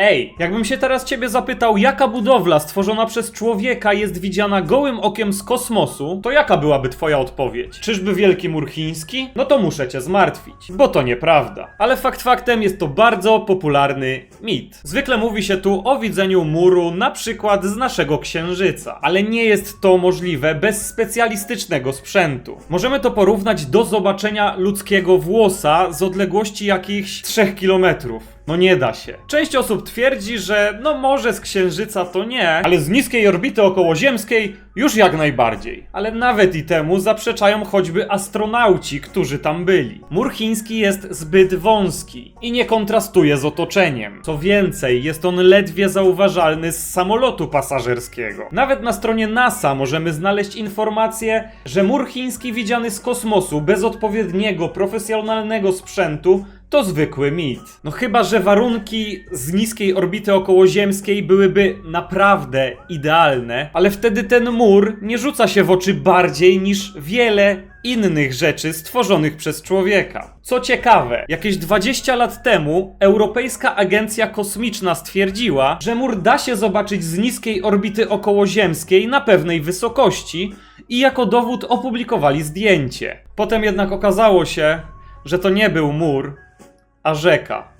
Ej, jakbym się teraz ciebie zapytał, jaka budowla stworzona przez człowieka jest widziana gołym okiem z kosmosu, to jaka byłaby twoja odpowiedź? Czyżby Wielki Mur Chiński? No to muszę cię zmartwić, bo to nieprawda. Ale fakt faktem jest to bardzo popularny mit. Zwykle mówi się tu o widzeniu muru na przykład z naszego księżyca, ale nie jest to możliwe bez specjalistycznego sprzętu. Możemy to porównać do zobaczenia ludzkiego włosa z odległości jakichś 3 kilometrów. No nie da się. Część osób twierdzi, że no może z Księżyca to nie, ale z niskiej orbity okołoziemskiej już jak najbardziej. Ale nawet i temu zaprzeczają choćby astronauci, którzy tam byli. Mur chiński jest zbyt wąski i nie kontrastuje z otoczeniem. Co więcej, jest on ledwie zauważalny z samolotu pasażerskiego. Nawet na stronie NASA możemy znaleźć informację, że mur chiński widziany z kosmosu bez odpowiedniego profesjonalnego sprzętu to zwykły mit. No chyba, że warunki z niskiej orbity okołoziemskiej byłyby naprawdę idealne, ale wtedy ten mur nie rzuca się w oczy bardziej niż wiele innych rzeczy stworzonych przez człowieka. Co ciekawe, jakieś 20 lat temu Europejska Agencja Kosmiczna stwierdziła, że mur da się zobaczyć z niskiej orbity okołoziemskiej na pewnej wysokości i jako dowód opublikowali zdjęcie. Potem jednak okazało się, że to nie był mur, a rzeka.